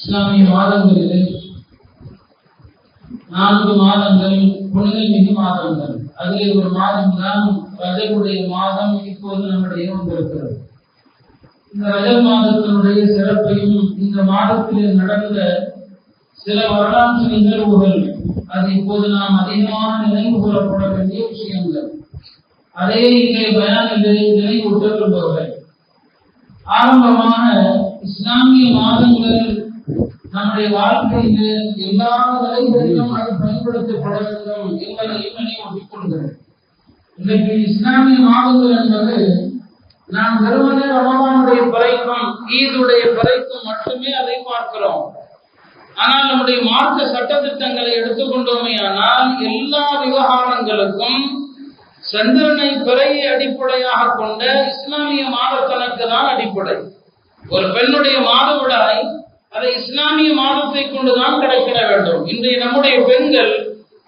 இஸ்லாமிய மாதங்களில் நான்கு மாதங்கள் புனித மிகு மாதங்கள். அதிலே ஒரு மாதம் தான் ரஜவுடைய மாதம் இப்போது நம்முடைய வந்திருக்கிறது இந்த ரஜ மாதத்தினுடைய சிறப்பையும் இந்த மாதத்தில் நடந்த சில வரலாற்று நிகழ்வுகள் அது இப்போது நாம் அதிகமாக நினைவு கூறப்பட வேண்டிய விஷயங்கள். அதே இங்கே பயானிலே நினைவூட்ட விரும்புகிறேன் ஆரம்பமாக இஸ்லாமிய மாதங்கள் நம்முடைய வாழ்க்கையில எல்லா நிலைகளிலும் அது பயன்படுத்தப்பட வேண்டும் என்பதையும் நினைவூட்டிக் கொள்கிறேன் இன்றைக்கு இஸ்லாமிய மாதங்கள் என்பது நாம் வெறுமனே ரமவானுடைய பிறக்கும் ஈதுடைய பிறக்கும் மட்டுமே அதை பார்க்கிறோம். ஆனால் நம்முடைய மார்க்க சட்டத்திட்டங்களை எடுத்துக்கொண்டோமே ஆனால் எல்லா விவகாரங்களுக்கும் சந்திரனை பிறையை அடிப்படையாக கொண்ட இஸ்லாமிய மாத கணக்கு தான் அடிப்படை. ஒரு பெண்ணுடைய மாதவிடாய் அதை இஸ்லாமிய மாதத்தை கொண்டுதான் கடைபிட வேண்டும். இன்றைய நம்முடைய பெண்கள்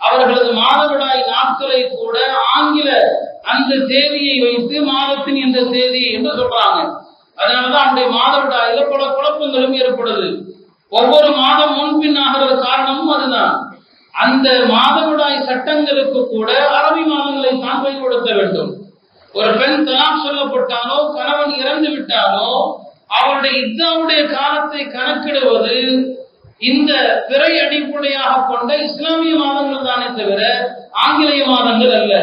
அவர்களது மாதவிடாய் நாட்களை கூட ஆங்கில அந்த தேதியை வைத்து மாதத்தின் இந்த தேதி என்று சொல்றாங்க. அதனாலதான் அன்றைய மாதவிடாயில பல குழப்பங்களும் ஏற்படுது. ஒவ்வொரு மாதம் முன்பின் ஆகிறது காரணமும் அதுதான். அந்த மாதவிடாய் சட்டங்களுக்கு கூட அரபி மாதங்களை தான் பயன்படுத்த வேண்டும். ஒரு பெண் தலாக் சொல்லப்பட்டாலோ கணவன் இறந்து விட்டாலோ அவருடைய இஸ்லாமுடைய காலத்தை கணக்கிடுவது இந்த பிறை அடிப்படையாக கொண்ட இஸ்லாமிய மாதங்கள் தானே தவிர ஆங்கிலேய மாதங்கள் அல்ல.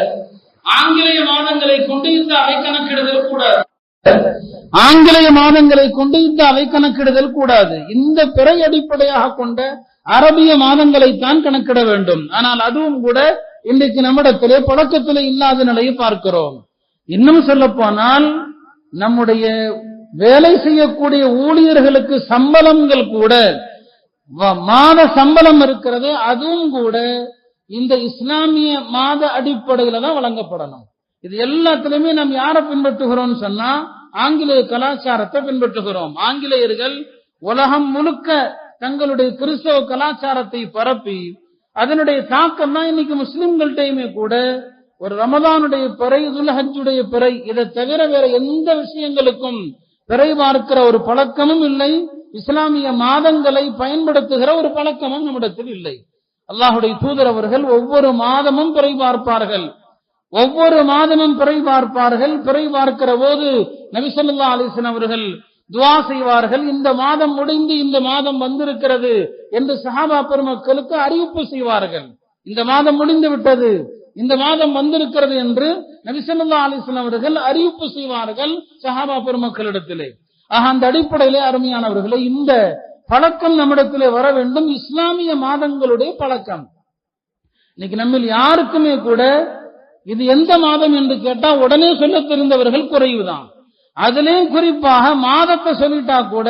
ஆங்கிலேய மாதங்களை கொண்டு இந்த அவை கணக்கிடுதல் கூடாது. ஆங்கிலேய மாதங்களை கொண்டு இந்த அவை கணக்கிடுதல் கூடாது. இந்த பிறை அடிப்படையாக கொண்ட அரபிய மாதங்களை தான் கணக்கிட வேண்டும். ஆனால் அதுவும் கூட இன்றைக்கு நம்மிடத்திலே பழக்கத்திலே இல்லாத நிலையை பார்க்கிறோம். இன்னும் சொல்ல போனால் நம்முடைய வேலை செய்யக்கூடிய ஊழியர்களுக்கு சம்பளங்கள் கூட மாத சம்பளம் இருக்கிறது அதுவும் கூட இந்த இஸ்லாமிய மாத அடிப்படையில தான் வழங்கப்படணும். இது எல்லாத்திலுமே நாம் யாரை பின்பற்றுகிறோம் சொன்னா ஆங்கிலேய கலாச்சாரத்தை பின்பற்றுகிறோம். ஆங்கிலேயர்கள் உலகம் முழுக்க தங்களுடைய கிறிஸ்தவ கலாச்சாரத்தை பரப்பி அதனுடைய தாக்கம் தான் இன்னைக்கு முஸ்லிம்கள்டையுமே கூட ஒரு ரமதானுடைய பிறை துல்ஹஜுடைய பிறை இதை தவிர வேற எந்த விஷயங்களுக்கும் பிறை பார்க்கிற ஒரு பழக்கமும் இல்லை. இஸ்லாமிய மாதங்களை பயன்படுத்துகிற ஒரு பழக்கமும் நம்மிடத்தில் இல்லை. அல்லாஹுடைய தூதர் அவர்கள் ஒவ்வொரு மாதமும் பிறை பார்ப்பார்கள் ஒவ்வொரு மாதமும் பிறை பார்ப்பார்கள் பிறை பார்க்கிற போது நபிசல்லா அலிசன் அவர்கள் துவா செய்வார்கள். இந்த மாதம் முடிந்து இந்த மாதம் வந்திருக்கிறது என்று சஹாபா பெருமக்களுக்கு அறிவிப்பு செய்வார்கள். இந்த மாதம் முடிந்து விட்டது. இந்த மாதம் வந்திருக்கிறது என்று நபிசல்லா அலிஸ்லாம் அவர்கள் அறிவிப்பு செய்வார்கள் சஹாபா பெருமக்களிடத்திலே. ஆக அந்த அடிப்படையிலே அருமையானவர்களே இந்த பழக்கம் நம்மிடத்திலே வர வேண்டும். இஸ்லாமிய மாதங்களுடைய பழக்கம். இன்னைக்கு நம்மில் யாருக்குமே கூட இது எந்த மாதம் என்று கேட்டா உடனே சொல்ல தெரிந்தவர்கள் குறைவுதான். அதுலயும் குறிப்பாக மாதத்தை சொல்லிட்டா கூட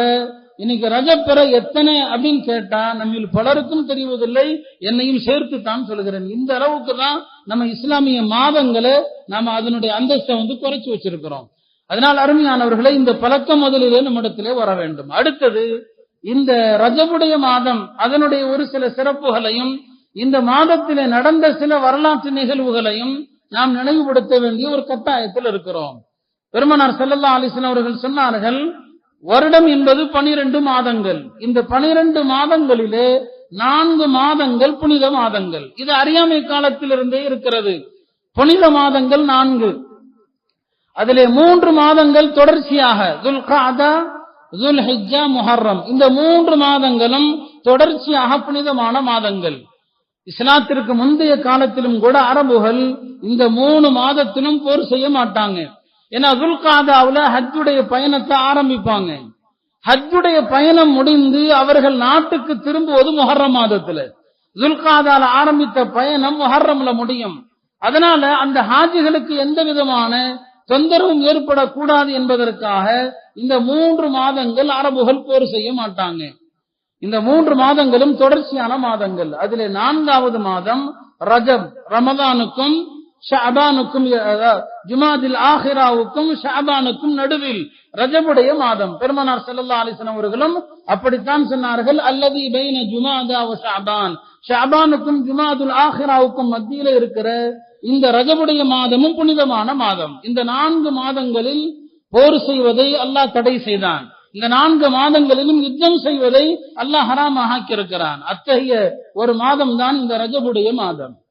இன்னைக்கு ரஜப்பெற எத்தனை அப்படின்னு கேட்டா நம்ம பலருக்கும் தெரிவதில்லை என்னையும் சேர்த்து தான் சொல்கிறேன். இந்த அளவுக்கு தான் நம்ம இஸ்லாமிய மாதங்களை நாம அதனுடைய அந்தஸ்தை வந்து குறைச்சு வச்சிருக்கிறோம். அதனால் அருமையானவர்களை இந்த பழக்கம் முதலிலே நம்மிடத்திலே வர வேண்டும். அடுத்தது இந்த ரஜபுடைய மாதம் அதனுடைய ஒரு சில சிறப்புகளையும் இந்த மாதத்திலே நடந்த சில வரலாற்று நிகழ்வுகளையும் நாம் நினைவுபடுத்த வேண்டிய ஒரு கட்டாயத்தில் இருக்கிறோம். பெருமனார் செல்லல்லா அலிசன் அவர்கள் சொன்னார்கள் வருடம் என்பது பனிரெண்டு மாதங்கள். இந்த பனிரெண்டு மாதங்களிலே நான்கு மாதங்கள் புனித மாதங்கள். இது அறியாமை காலத்திலிருந்தே இருக்கிறது. புனித மாதங்கள் நான்கு. அதிலே மூன்று மாதங்கள் தொடர்ச்சியாக. துல் முஹர்ரம். இந்த மூன்று மாதங்களும் தொடர்ச்சியாக புனிதமான மாதங்கள். இஸ்லாத்திற்கு முந்தைய காலத்திலும் கூட அரபுகள் இந்த மூணு மாதத்திலும் போர் செய்ய மாட்டாங்க. ஏன்னா துல்காதாவில் ஹஜ்ஜுடைய பயணத்தை ஆரம்பிப்பாங்க. ஹஜ்ஜுடைய பயணம் முடிந்து அவர்கள் நாட்டுக்கு திரும்புவது முஹர்ரம் மாதத்துல. துல்காதால ஆரம்பித்த பயணம் முஹர்ரம்ல முடியும். அதனால அந்த ஹாஜிகளுக்கு எந்த விதமான தொந்தரவும் ஏற்படக்கூடாது என்பதற்காக இந்த மூன்று மாதங்கள் அரபுகள் போர் செய்ய மாட்டாங்க. இந்த மூன்று மாதங்களும் தொடர்ச்சியான மாதங்கள். அதிலே நான்காவது மாதம் ரஜப் ரமதானுக்கும் ஷாபானுக்கும் ஜுமாதில் ஆஹிராவுக்கும் ஷாபானுக்கும் நடுவில் ரஜபுடைய மாதம். பெருமனார் செல்லல்லா அலிசன் அவர்களும் அப்படித்தான் சொன்னார்கள் அல்லது பைன ஜுமாதா ஷாபான் ஷாபானுக்கும் ஜுமாதுல் ஆஹிராவுக்கும் மத்தியில இருக்கிற இந்த ரஜபுடைய மாதமும் புனிதமான மாதம். இந்த நான்கு மாதங்களில் போர் செய்வதை அல்லாஹ் தடை செய்தான். இந்த நான்கு மாதங்களிலும் யுத்தம் செய்வதை அல்லாஹ் ஹராமாக ஆக்கியிருக்கிறான். அத்தகைய ஒரு மாதம் தான் இந்த ரஜபுடைய மாதம்.